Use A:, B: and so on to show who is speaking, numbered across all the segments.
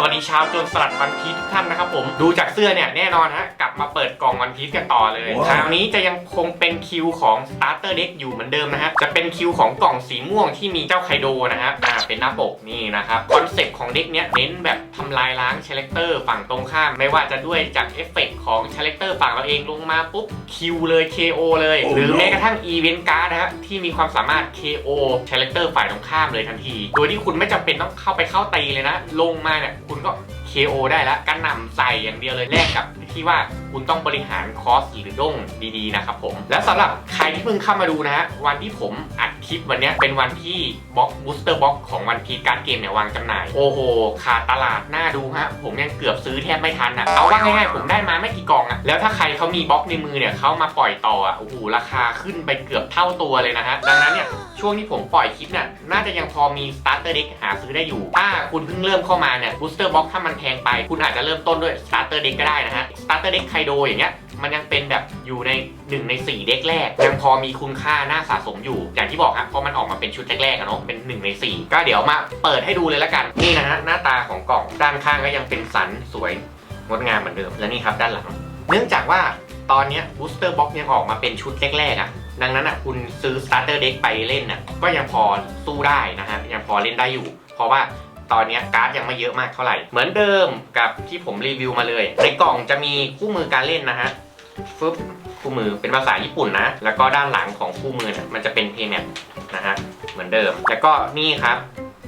A: สวัสดีชาวโจนสลัดวันพีชทุกท่านนะครับผมดูจากเสื้อเนี่ยแน่นอนฮะกลับมาเปิดกล่องวันพีชกันต่อเลย
B: ว้าว
A: คราวนี้จะยังคงเป็นคิวของ Starter Deck อยู่เหมือนเดิมนะฮะจะเป็นคิวของกล่องสีม่วงที่มีเจ้าไคโดนะฮะอ่าเป็นหน้าปกนี่นะครับคอนเซ็ปต์ของเด็กเนี้ยเน้นแบบทำลายล้างชาเลคเตอร์ฝั่งตรงข้าม ไม่ว่าจะด้วยจากเอฟเฟกต์ของชาเลคเตอร์ฝั่งเราเองลงมาปุ๊บคิวเลย KO เลย
B: โอ้
A: หรือ
B: โห
A: แม้กระทั่งอีเวนต์การ์ดนะฮะที่มีความสามารถ KO ชาเลคเตอร์ฝ่ายตรงข้ามเลยทันที โดยที่คุณไม่จำเป็นต้องเข้าไปเข้าตีเลยนะ ลงมาเนี่ยคุณก็ KO ได้แล้วกันหนำใส่อย่างเดียวเลยแลกกับที่ว่าคุณต้องบริหารคอสหรือด้งดีๆนะครับผมและสำหรับใครที่เพิ่งเข้ามาดูนะฮะวันที่ผมอัดคลิปวันนี้เป็นวันที่บล็อกบูสเตอร์บ็อกของวันพีการ์ดเกมเนี่ยวางจำหน่าย โอ้โหขาดตลาดน่าดูฮะผมยังเกือบซื้อแทบไม่ทันอะเอาว่าง่ายๆผมได้มาไม่กี่กล่องอะแล้วถ้าใครเขามีบล็อกในมือเนี่ยเขามาปล่อยต่ออะโอ้โหราคาขึ้นไปเกือบเท่าตัวเลยนะฮะดังนั้นเนี่ยช่วงที่ผมปล่อยคลิปเนี่ยน่าจะยังพอมี starter deck หาซื้อได้อยู่ถ้าคุณเพิ่งเริ่มเข้ามาเนี่ย booster box ถ้ามันแพงไป คุณอาจจะเริ่มต้นด้วย starter deck ก็ได้นะฮะ starter deck ไคโดอย่างเงี้ยมันยังเป็นแบบอยู่ใน 1 ใน 4 เด็กแรก ยังพอมีคุณค่าน่าสะสมอยู่ อย่างที่บอกฮะเพราะมันออกมาเป็นชุดแรกๆอะเนาะเป็น 1 ใน 4 ก็เดี๋ยวมาเปิดให้ดูเลยละกัน นี่นะฮะหน้าตาของกล่องด้านข้างก็ยังเป็นสันสวยงดงามเหมือนเดิมและนี่ครับด้านหลัง เนื่องจากว่าตอนนี้ booster box ยังออกมาเป็นชุดแรกๆอะดังนั้นอะคุณซื้อ starter deck ไปเล่นน่ะก็ยังพอสู้ได้นะฮะยังพอเล่นได้อยู่ เพราะว่า ตอนนี้การ์ดยังไม่เยอะมากเท่าไหร่ เหมือนเดิมกับที่ผมรีวิวมาเลย ในกล่องจะมีคู่มือการเล่นนะฮะฟึบคู่มือเป็นภาษาญี่ปุ่นนะ แล้วก็ด้านหลังของคู่มือเนี่ยมันจะเป็นเพย์แมปนะฮะเหมือนเดิม แล้วก็นี่ครับ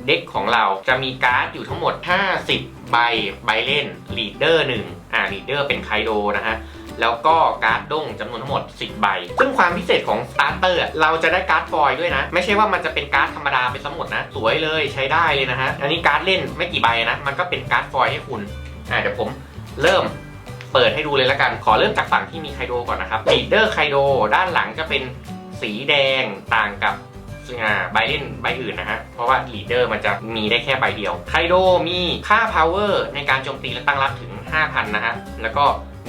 A: เด็กของเราจะมีการ์ดอยู่ทั้งหมด 50 ใบใบเล่นลีดเดอร์หนึ่งอ่าลีดเดอร์เป็นไคโดนะฮะ แล้วก็การ์ดด้งจำนวนทั้งหมด 10 ใบ ซึ่งความพิเศษของสตาร์เตอร์เราจะได้การ์ดฟอยล์ด้วยนะ ไม่ใช่ว่ามันจะเป็นการ์ดธรรมดาไปซะหมดนะ สวยเลยใช้ได้เลยนะฮะ อันนี้การ์ดเล่นไม่กี่ใบนะ มันก็เป็นการ์ดฟอยล์ให้คุณอ่าเดี๋ยวผมเริ่มเปิดให้ดูเลยละกัน ขอเริ่มจากฝั่งที่มีไคโดก่อนนะครับลีดเดอร์ไคโดด้านหลังจะเป็นสีแดงต่างกับใบเล่นใบอื่นนะฮะ เพราะว่าลีดเดอร์มันจะมีได้แค่ใบเดียว ไคโดมีค่า power ในการโจมตีและตั้งรับถึง 5,000 นะฮะ แล้วก็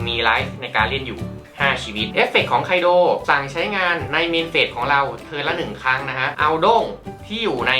A: มีไลฟ์ในการเล่นอยู่ 5 ชีวิต เอฟเฟกของไคโดสั่งใช้งานในเมนเฟสของเราเธอละ 1 ครั้งนะฮะ เอาด้งที่อยู่ใน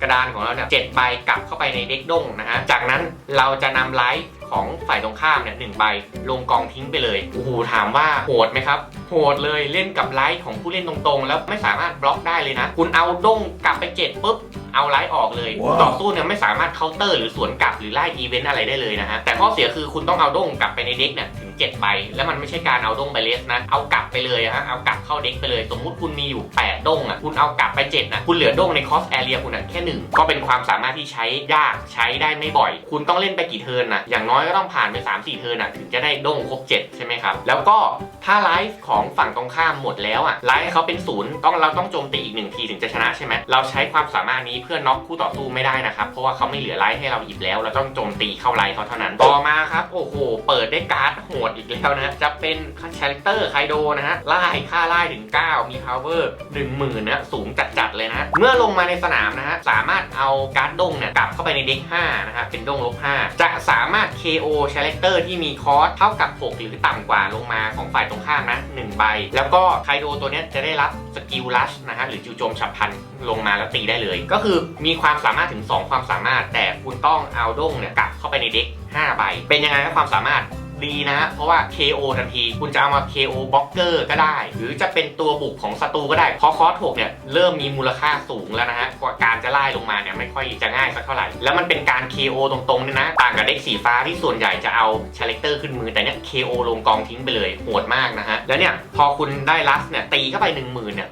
A: กระดานของเราเนี่ยเจ็ดใบกลับเข้าไปในเด็กด้งนะฮะ จากนั้นเราจะนำไลฟ์ของฝ่ายตรงข้ามเนี่ยหนึ่งใบลงกองทิ้งไปเลย โอ้โห ถามว่าโหดไหมครับ โหดเลยเล่นกับไลฟ์ของผู้เล่นตรงๆ แล้วไม่สามารถบล็อกได้เลยนะ คุณเอาด้งกลับไปเจ็ดปุ๊บ เอาไลฟ์ออกเลย
B: ว้าว
A: ต่อสู้เนี่ยไม่สามารถเคาน์เตอร์หรือสวนกลับหรือไล่อีเวนต์อะไรได้เลยนะฮะแต่ข้อเสียคือคุณต้องเอาด้งกลับไปในเด็กเนี่ยถึง7ใบแล้วมันไม่ใช่การเอาด้งไปเลสนะเอากลับไปเลยอะฮะเอากลับเข้าเด็กไปเลย สมมุติคุณมีอยู่ 8ด้งอะคุณเอากลับไป7นะคุณเหลือด้งในคอสแอเรียคุณอะแค่หนึ่งก็เป็นความสามารถที่ใช้ยากใช้ได้ไม่บ่อย คุณต้องเล่นไปกี่เทิร์นนะอย่างน้อยก็ต้องผ่านไป 3-4 เทิร์นอะถึงจะได้ด้งครบ7ใช่ไหมครับแล้วก็ถ้าไลฟ์ของฝั่งตรงข้ามหมดแล้วอะไลฟ์เขาเป็นศูนย์ต้องเราต้องโจมตีอีกหนึ่งทีถึงจะชนะใช่ไหมเราใช้ความสามารถนี้เพื่อน็อกคู่ต่อสู้ไม่ได้นะครับ เพราะว่าเขาไม่เหลือไลฟ์ให้เราหยิบแล้ว เราต้องโจมตีเข้าไลฟ์เขาเท่านั้น ต่อมาครับ โอ้โห เปิดได้การ์ดโหดอีกแล้วนะ จะเป็นคาแรคเตอร์ไคโดนะฮะ ไล่ค่าไล่ถึง 9 มี power 10,000นะสูงจัดๆเลยนะ เมื่อลงมาในสนามนะฮะ สามารถเอาการ์ดด้งเนี่ยกลับเข้าไปในเด็ก5นะฮะ เป็นด้งลบ5จะสามารถ KO คาแรคเตอร์ที่มีคอสเท่ากับ 6 หรือต่ำกว่าลงมาของฝ่ายตรงข้ามนะ1ใบ แล้วก็ไคโดตัวนี้จะได้รับสกิลลัชนะฮะ หรือจู่โจมฉับพลันลงมาแล้วตีได้เลย ก็คือมีความสามารถถึง 2 ความสามารถ แต่คุณต้องเอาด้งเนี่ยกลับเข้าไปในเด็ก5ใบ เป็นยังไงครับความสามารถดีนะ เพราะว่า KO ทันที คุณจะเอามา KO บล็อกเกอร์ก็ได้ หรือจะเป็นตัวบุกของศัตรูก็ได้ เพราะคอสหกเนี่ย เริ่มมีมูลค่าสูงแล้วนะฮะกว่าการจะไล่ลงมาเนี่ย ไม่ค่อยจะง่ายสักเท่าไหร่ แล้วมันเป็นการ KO ตรงๆเนี่ยนะ ต่างกับเด็กสีฟ้าที่ส่วนใหญ่จะเอาชาเลคเตอร์ขึ้นมือแต่เนี่ย KO ลงกองทิ้งไปเลยโหดมากนะฮะ แล้วเนี่ยพอคุณได้ลัสเนี่ยตีเข้าไป 1 0,000เนี่ย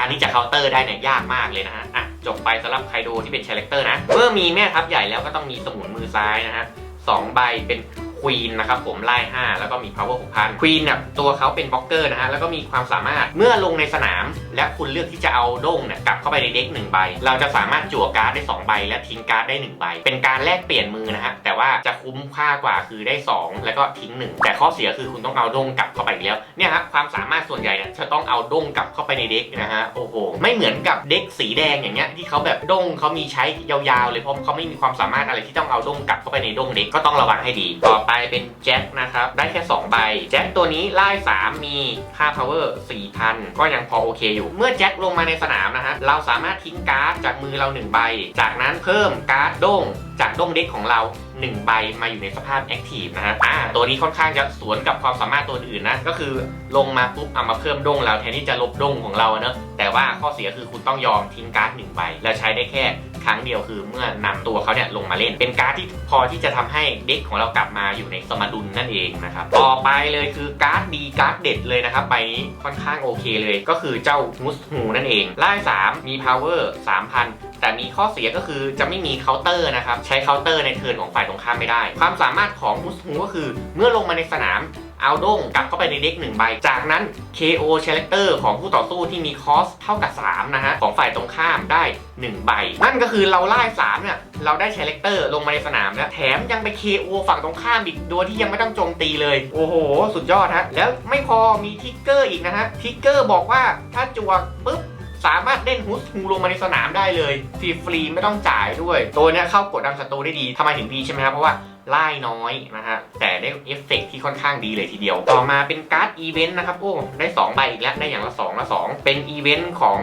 A: การที่จะเคาน์เตอร์ได้เนี่ยยากมากเลยนะฮะอะจบไปสำหรับไคโดที่เป็นชาเลคเตอร์นะเมื่อมีแม่ทัพใหญ่แล้วก็ต้องมีสมุนมือซ้ายนะฮะสองใบเป็น ควีนนะครับผมไล่5แล้วก็มี power 6,000ควีนเนี่ยตัวเขาเป็นบล็อกเกอร์นะฮะแล้วก็มีความสามารถเมื่อลงในสนาม และคุณเลือกที่จะเอาด้งเนี่ยกลับเข้าไปในเด็ก1ใบ เราจะสามารถจั่วการ์ดได้ 2 ใบ และทิ้งการ์ดได้ 1 ใบ เป็นการแลกเปลี่ยนมือนะฮะแต่ว่าจะคุ้มค่ากว่าคือได้ 2 แล้วก็ทิ้ง 1 แต่ข้อเสียคือคุณต้องเอาด้งกลับเข้าไปอีกแล้วเนี่ยครับความสามารถส่วนใหญ่เนี่ยจะต้องเอาด้งกลับเข้าไปในเด็กนะฮะโอ้โหไม่เหมือนกับเด็กสีแดงอย่างเงี้ยที่เขาแบบด้งเขามีใช้ยาวๆ เลยเพราะเขาไม่มีความสามารถอะไรที่ต้องเอาด้งกลับเข้าไปในด้งเด็กก็ต้องระวังให้ดีต่อไปไปเป็นแจ็คนะครับ ได้แค่ 2 ใบ แจ็คตัวนี้ไล่3มีค่า power 4,000 ก็ยังพอโอเคอยู่ เมื่อแจ็คลงมาในสนามนะฮะ เราสามารถทิ้งการ์ดจากมือเรา 1 ใบ จากนั้นเพิ่มการ์ดด้งจากด้งเด็กของเรา 1 ใบมาอยู่ในสภาพแอคทีฟนะฮะอ่าตัวนี้ค่อนข้างจะสวนกับความสามารถตัวอื่นนะ ก็คือลงมาปุ๊บเอามาเพิ่มด้งเราแทนที่จะลบด้งของเราเนอะแต่ว่าข้อเสียคือคุณต้องยอมทิ้งการ์ดหนึ่งใบ แล้วใช้ได้แค่ ครั้งเดียวคือเมื่อนำตัวเขาเนี่ยลงมาเล่น เป็นการ์ดที่พอที่จะทำให้เด็กของเรากลับมาอยู่ในสมดุลนั่นเองนะครับต่อไปเลยคือการ์ดดีการ์ดเด็ดเลยนะครับใบนี้ค่อนข้างโอเคเลย ก็คือเจ้ามุสฮูนั่นเองไล่3มี power 3,000แต่มีข้อเสียก็คือจะไม่มีเคาน์เตอร์นะครับ ใช้เคาน์เตอร์ในเทิร์นของฝ่ายตรงข้ามไม่ได้ ความสามารถของมุสฮูก็คือ เมื่อลงมาในสนาม เอาด้งกลับเข้าไปในเด็กหนึ่งใบ จากนั้น KO Character ของผู้ต่อสู้ที่มีคอสเท่ากับ 3 นะฮะ ของฝ่ายตรงข้ามได้ 1 ใบ นั่นก็คือเราไล่3เนี่ย เราได้ Character ลงมาในสนามแล้ว แถมยังไป KO ฝั่งตรงข้ามอีกโดยที่ยังไม่ต้องโจมตีเลย โอ้โห สุดยอดฮะ แล้วไม่พอมีทิกเกอร์อีกนะฮะ ทิกเกอร์บอกว่าถ้าจวกปุ๊บสามารถเล่นฮุสฮูลงมาในสนามได้เลยฟรีฟรีไม่ต้องจ่ายด้วย ตัวนี้เข้ากดดันศัตรูได้ดีทำไมถึงดีใช่ไหมครับ เพราะว่า ไล่น้อยนะฮะแต่ได้เอฟเฟกต์ที่ค่อนข้างดีเลยทีเดียว ต่อมาเป็นการ์ดอีเวนต์นะครับโอ้ได้2ใบอีกแล้วได้อย่างละ2ละ2เป็นอีเวนต์ของ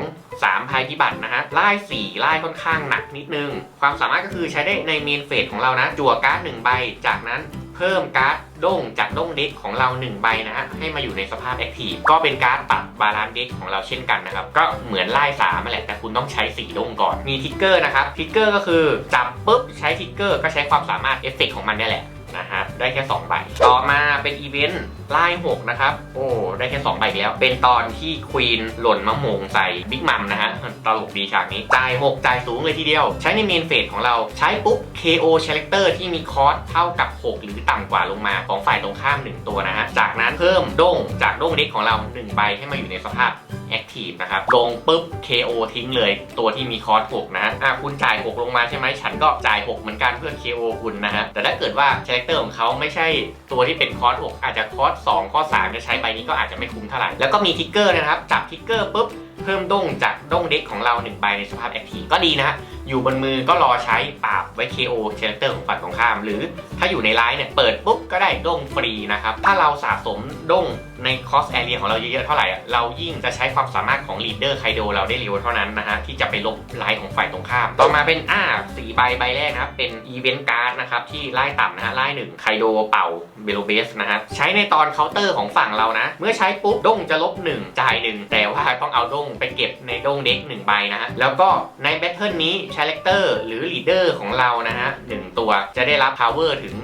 A: 3ภัยพิบัตินะฮะไล่4ไล่ค่อนข้างหนักนิดนึง ความสามารถก็คือใช้ได้ในเมนเฟสของเรานะ จั่วการ์ด1ใบ จากนั้นเพิ่มการ์ดด้งจากด้งเด็กของเรา 1 ใบนะฮะให้มาอยู่ในสภาพแอคทีฟก็เป็นการ์ดปรับบาลานซ์เด็กของเราเช่นกันนะครับ ก็เหมือนไล่สามแหละแต่คุณต้องใช้สีด้งก่อนมีทิกเกอร์นะครับทิกเกอร์ก็คือจับปุ๊บใช้ทิกเกอร์ก็ใช้ความสามารถเอฟเฟกต์ของมันนี่แหละ นะฮะได้แค่2ใบต่อมาเป็นอีเวนต์ไล่6นะครับ โอ้ ได้แค่2ใบแล้ว เป็นตอนที่ควีนหล่นมะมงใส่บิ๊กมัมนะฮะตลกดีฉากนี้จ่าย6จ่ายสูงเลยทีเดียว ใช้ในเมนเฟสของเราใช้ปุ๊บ KO Character ที่มีคอสเท่ากับ 6 หรือต่ำกว่าลงมาของฝ่ายตรงข้าม 1 ตัวนะฮะจากนั้นเพิ่มด้งจากด้งเด็กของเรา 1 ใบให้มาอยู่ในสภาพ แอคทีฟนะครับ ลงปุ๊บ KO ทิ้งเลย ตัวที่มีคอร์ส6นะ อะคุณจ่าย 6 ลงมาใช่ไหม ฉันก็จ่าย 6 เหมือนกันเพื่อ KO คุณนะฮะ แต่ถ้าเกิดว่าคาแรคเตอร์ของเขาไม่ใช่ตัวที่เป็นคอร์ส6อาจจะคอร์ส2คอร์ส3จะใช้ใบนี้ก็อาจจะไม่คุ้มเท่าไหร่ แล้วก็มีทิกเกอร์นะครับ จับทิกเกอร์ปุ๊บ เพิ่มด้งจากด้งเด็กของเรา1ใบในสภาพแอคทีฟก็ดีนะฮะ อยู่บนมือก็รอใช้ปราบไว้ KO คาแรคเตอร์ของฝั่งตรงข้าม หรือถ้าอยู่ในไลน์เนี่ยเปิดปุ๊บก็ได้ด้งฟรีนะครับ ถ้าเราสะสมด้งในคอสแอเรียของเราเยอะๆเท่าไหร่เรายิ่งจะใช้ความสามารถของลีดเดอร์ไคโดเราได้เร็วเท่านั้นนะฮะที่จะไปลบไลน์ของฝ่ายตรงข้าม ต่อมาเป็นอ่าสีใบใบแรกนะครับเป็นอีเวนต์การ์ดนะครับที่ไล่ต่ำนะฮะไล่หนึ่งไคโดเป่าเบโลเบสนะฮะใช้ในตอนเคาน์เตอร์ของฝั่งเรานะ เมื่อใช้ปุ๊บด้งจะลบหนึ่งจ่ายหนึ่งแต่ว่าต้องเอาด้งไปเก็บในด้งเด็กหนึ่งใบนะฮะแล้วก็ในแบทเทิลนี้คาแรคเตอร์หรือลีดเดอร์ของเรานะฮะหนึ่งตัวจะได้รับ power ถึง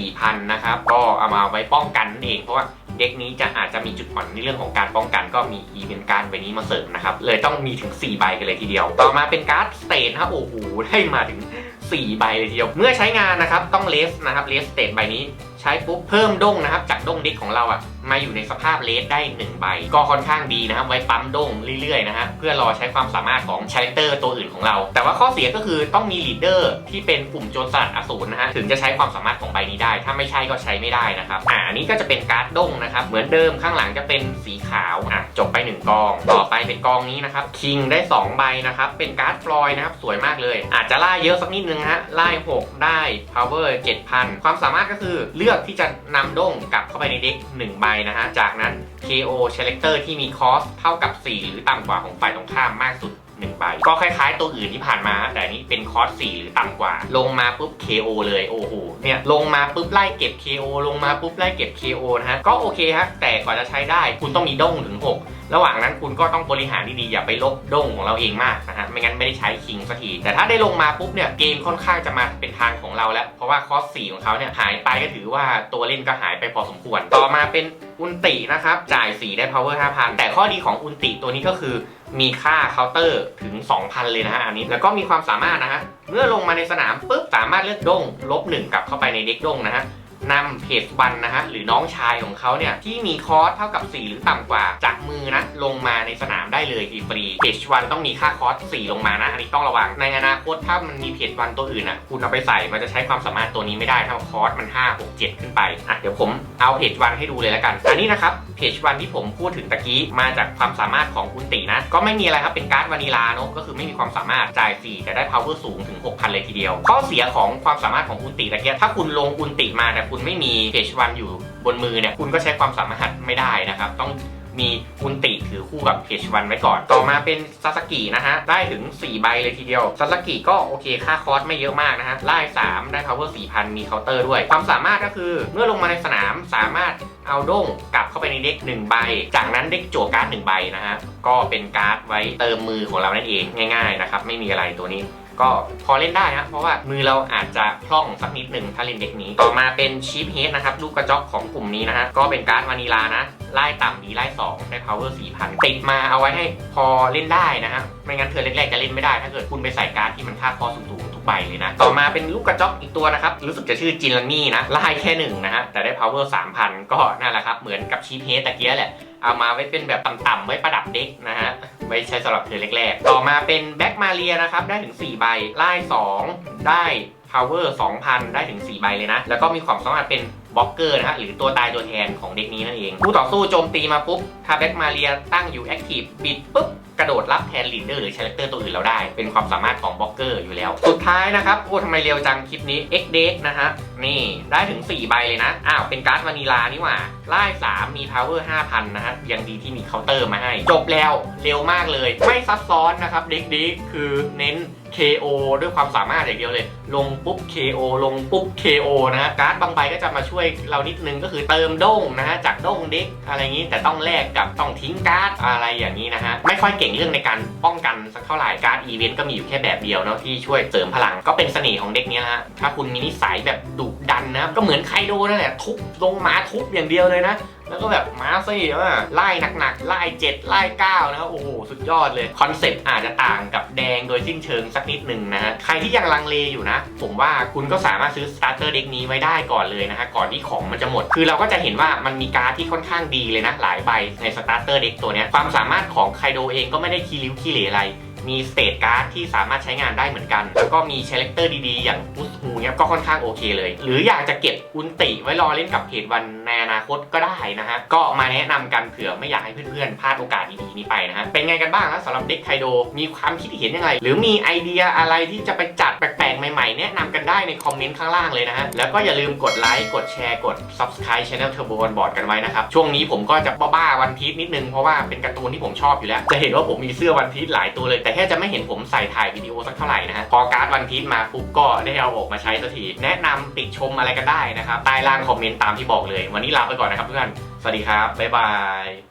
A: 4,000 นะครับ ก็เอามาไว้ป้องกันนั่นเองเพราะว่าเด็กนี้จะอาจจะมีจุดอ่อนในเรื่องของการป้องกันก็มีอีเวนต์การ์ดใบนี้มาเสริมนะครับ เลยต้องมีถึง 4 ใบกันเลยทีเดียว ต่อมาเป็นการ์ดสเตทครับโอ้โหได้มาถึง 4 ใบเลยทีเดียว เมื่อใช้งานนะครับต้องเลสนะครับเลสสเตทใบนี้ใช้ปุ๊บเพิ่มด้งนะครับ จากด้งเด็กของเราอะมาอยู่ในสภาพเลสได้1ใบก็ค่อนข้างดีนะครับ ไว้ปั๊มด้งเรื่อยๆนะฮะเพื่อรอใช้ความสามารถของชาแรคเตอร์ตัวอื่นของเรา แต่ว่าข้อเสียก็คือต้องมีลีดเดอร์ที่เป็นกลุ่มโจรสลัดอสูรนะฮะถึงจะใช้ความสามารถของใบนี้ได้ ถ้าไม่ใช่ก็ใช้ไม่ได้นะครับอ่าอันนี้ก็จะเป็นการ์ดด้งนะครับ เหมือนเดิมข้างหลังจะเป็นสีขาวอะจบไป 1กอง ต่อไปเป็นกองนี้นะครับคิงได้ 2 ใบนะครับเป็นการ์ดฟลอยนะครับสวยมากเลย อาจจะล่าเยอะสักนิดนึงฮะไล่6ได้ power 7,000 ความสามารถก็คือเลือกที่จะนำด้งกลับเข้าไปในเด็ก1ใบนะฮะ จากนั้น KO Character ที่มีคอสเท่ากับ 4 หรือต่ำกว่าของฝ่ายตรงข้ามมากสุด1ใบก็คล้ายๆตัวอื่นที่ผ่านมา แต่นนี้เป็นคอส4หรือต่ำกว่า ลงมาปุ๊บ KO เลย โอ้โห เนี่ยลงมาปุ๊บไล่เก็บ KO ลงมาปุ๊บไล่เก็บ KO นะฮะก็โอเคฮะแต่กว่าจะใช้ได้คุณต้องมีด้งถึง 6 ระหว่างนั้นคุณก็ต้องบริหารดีๆอย่าไปลบด้งของเราเองมากนะฮะไม่งั้นไม่ได้ใช้คิงสักที แต่ถ้าได้ลงมาปุ๊บเนี่ยเกมค่อนข้างจะมาเป็นทางของเราแล้ว เพราะว่าคอส4ของเขาเนี่ยหายไปก็ถือว่าตัวเล่นก็หายไปพอสมควร ต่อมาเป็นอุนตินะครับจ่าย4ได้ power 5,000 แต่ข้อดีของอุนติตัวนี้ก็คือ มีค่าเคาน์เตอร์ถึง 2,000 เลยนะฮะอันนี้ แล้วก็มีความสามารถนะฮะ เมื่อลงมาในสนามปุ๊บสามารถเลือกด้งลบ1กลับเข้าไปในเด็กด้งนะฮะ นำเพจวันนะฮะหรือน้องชายของเขาเนี่ยที่มีคอร์สเท่ากับ 4 หรือต่ำกว่า จากมือนะลงมาในสนามได้เลยฟรีเพจวันต้องมีค่าคอร์ส 4 ลงมานะ อันนี้ต้องระวังในอนาคตถ้ามันมีเพจวันตัวอื่นอะคุณเอาไปใส่มันจะใช้ความสามารถตัวนี้ไม่ได้ถ้าคอร์สมัน 5 6 7 ขึ้นไปอะเดี๋ยวผมเอาเพจวันให้ดูเลยแล้วกัน อันนี้นะครับเพจวันที่ผมพูดถึงตะกี้มาจากความสามารถของคุณตินะ ก็ไม่มีอะไรครับเป็นการ์ดวานิลาเนอะก็คือไม่มีความสามารถจ่ายฟรีแต่ได้ power สูงถึง 6,000 เลยทีเดียว ข้อเสียของความสามารถของอุนติตะกี้ถ้าคุณลงอุนติมาแต่คุณไม่มีเพจวันอยู่บนมือเนี่ยคุณก็ใช้ความสามารถไม่ได้นะครับ ต้องมีอุนติถือคู่กับเพจวันไว้ก่อน ต่อมาเป็นซาสกินะฮะ ได้ถึง 4 ใบเลยทีเดียวซาสกิก็โอเค ค่าคอสไม่เยอะมากนะฮะ ไล่ 3 ได้ power 4,000 มีเคาน์เตอร์ด้วย ความสามารถก็คือ เมื่อลงมาในสนามสามารถเอาด้งกลับเข้าไปในเด็ก1ใบ จากนั้นเด็กจั่วการ์ด1ใบนะฮะ ก็เป็นการ์ดไว้เติมมือของเรานั่นเองง่าย ๆ นะครับ ไม่มีอะไรตัวนี้ ก็พอเล่นได้นะเพราะว่ามือเราอาจจะพร่องสักนิดหนึ่งถ้าเล่นเด็กนี้ ต่อมาเป็นชีฟเฮดนะครับลูกกระจอกของกลุ่มนี้นะฮะก็เป็นการ์ดวานิลานะไล่ต่ำดีไล่2ได้ power 4,000 ติดมาเอาไว้ให้พอเล่นได้นะฮะไม่งั้นเธอแรกๆจะเล่นไม่ได้ ถ้าเกิดคุณไปใส่การ์ดที่มันค่าคอสูงๆทุกใบเลยนะ ต่อมาเป็นลูกกระจอกอีกตัวนะครับ รู้สึกจะชื่อจินลานี่นะไล่แค่หนึ่งนะฮะแต่ได้ power 3,000 ก็นั่นแหละครับเหมือนกับชีฟเฮดตะเกียแหละ เอามาไว้เป็นแบบต่ำๆไว้ประดับเด็กนะฮะไว้ใช้สำหรับเธอแรกๆ ต่อมาเป็นแบ็กมาเรียนะครับ ได้ถึง 4 ใบไล่2ได้ power 2,000 ได้ถึง 4 ใบเลยนะ แล้วก็มีความสามารถเป็น บล็อกเกอร์นะฮะหรือตัวตายตัวแทนของเด็กนี้นั่นเองผู้ต่อสู้โจมตีมาปุ๊บถ้าแบ็กมาเรียตั้งอยู่แอคทีฟบิดปุ๊บกระโดดรับแทนลีดเดอร์หรือ c h เลคเตอร์ตัวอื่นเราได้ เป็นความสามารถของบล็อกเกอร์อยู่แล้ว สุดท้ายนะครับ โอ้ทำไมเร็วจังคลิปนี้ X d e c นะฮะ นี่ได้ถึง 4 ใบเลยนะ อ้าว เป็นการ์ดวานิลานี่หว่าไล่3 มี power 5,000 นะฮะ ยังดีที่มีเคาน์เตอร์มาให้ จบแล้วเร็วมากเลย ไม่ซับซ้อนนะครับเด็กดีคือเน้น KO ด้วยความสามารถอย่างเดียวเลย ลงปุ๊บ KO ลงปุ๊บ KO นะฮะการ์ดบางใบก็จะมาช่วยเรานิดนึงก็คือเติมด้งนะฮะจากด้งเด็กอะไรอย่างนี้แต่ต้องแลกกับต้องทิ้งการ์ดอะไรอย่างนี้นะฮะไม่ค่อยเก่งเรื่องในการป้องกันสักเท่าไหร่การ์ดอีเวนต์ก็มีอยู่แค่แบบเดียวเนาะที่ช่วยเสริมพลังก็เป็นเสน่ห์ของเด็กนี้ฮะถ้าคุณมีนิสัยแบบดุดันนะก็เหมือนไคโดนั่นแหละทุบลงมาทุบอย่างเดียวเลยนะ แล้วก็แบบมาซี่ว่าไล่หนักๆ ไล่เจ็ดไล่เก้านะครับ โอ้โห สุดยอดเลย คอนเซ็ปต์อาจจะต่างกับแดงโดยสิ้นเชิงสักนิดหนึ่งนะฮะ ใครที่ยังลังเลอยู่นะ ผมว่าคุณก็สามารถซื้อสตาร์เตอร์เด็กนี้ไว้ได้ก่อนเลยนะฮะ ก่อนที่ของมันจะหมด คือเราก็จะเห็นว่ามันมีการ์ดที่ค่อนข้างดีเลยนะ หลายใบในสตาร์เตอร์เด็กตัวนี้ความสามารถของไคโดเองก็ไม่ได้คีริ้วคีเหร่อะไร มีสเตตการ์ดที่สามารถใช้งานได้เหมือนกัน แล้วก็มีเชเลคเตอร์ดีๆ อย่างอุสฮูเนี่ยก็ค่อนข้างโอเคเลย หรืออยากจะเก็บอุนติไว้รอเล่นกับเพจวันในอนาคตก็ได้นะฮะ ก็มาแนะนำกันเผื่อไม่อยากให้เพื่อนๆพลาดโอกาสดีๆนี้ไปนะฮะ เป็นไงกันบ้างนะสำหรับเด็กไคโด มีความคิดเห็นยังไง หรือมีไอเดียอะไรที่จะไปจัดแใหม่ๆ แนะนำกันได้ในคอมเมนต์ข้างล่างเลยนะฮะ แล้วก็อย่าลืมกดไลค์ กดแชร์ กด subscribe channel Turbo on Board กันไว้นะครับ ช่วงนี้ผมก็จะบ้าๆวันพีชนิดนึง เพราะว่าเป็นการ์ตูนที่ผมชอบอยู่แล้ว จะเห็นว่าผมมีเสื้อวันพีชหลายตัวเลย แต่แค่จะไม่เห็นผมใส่ถ่ายวิดีโอสักเท่าไหร่นะฮะ พอการ์ดวันพีชมาปุ๊บก็ได้เอาออกมาใช้สักที แนะนำติดชมอะไรกันได้นะครับ ใต้ล่างคอมเมนต์ตามที่บอกเลย วันนี้ลาไปก่อนนะครับเพื่อน สวัสดีครับบ๊ายบาย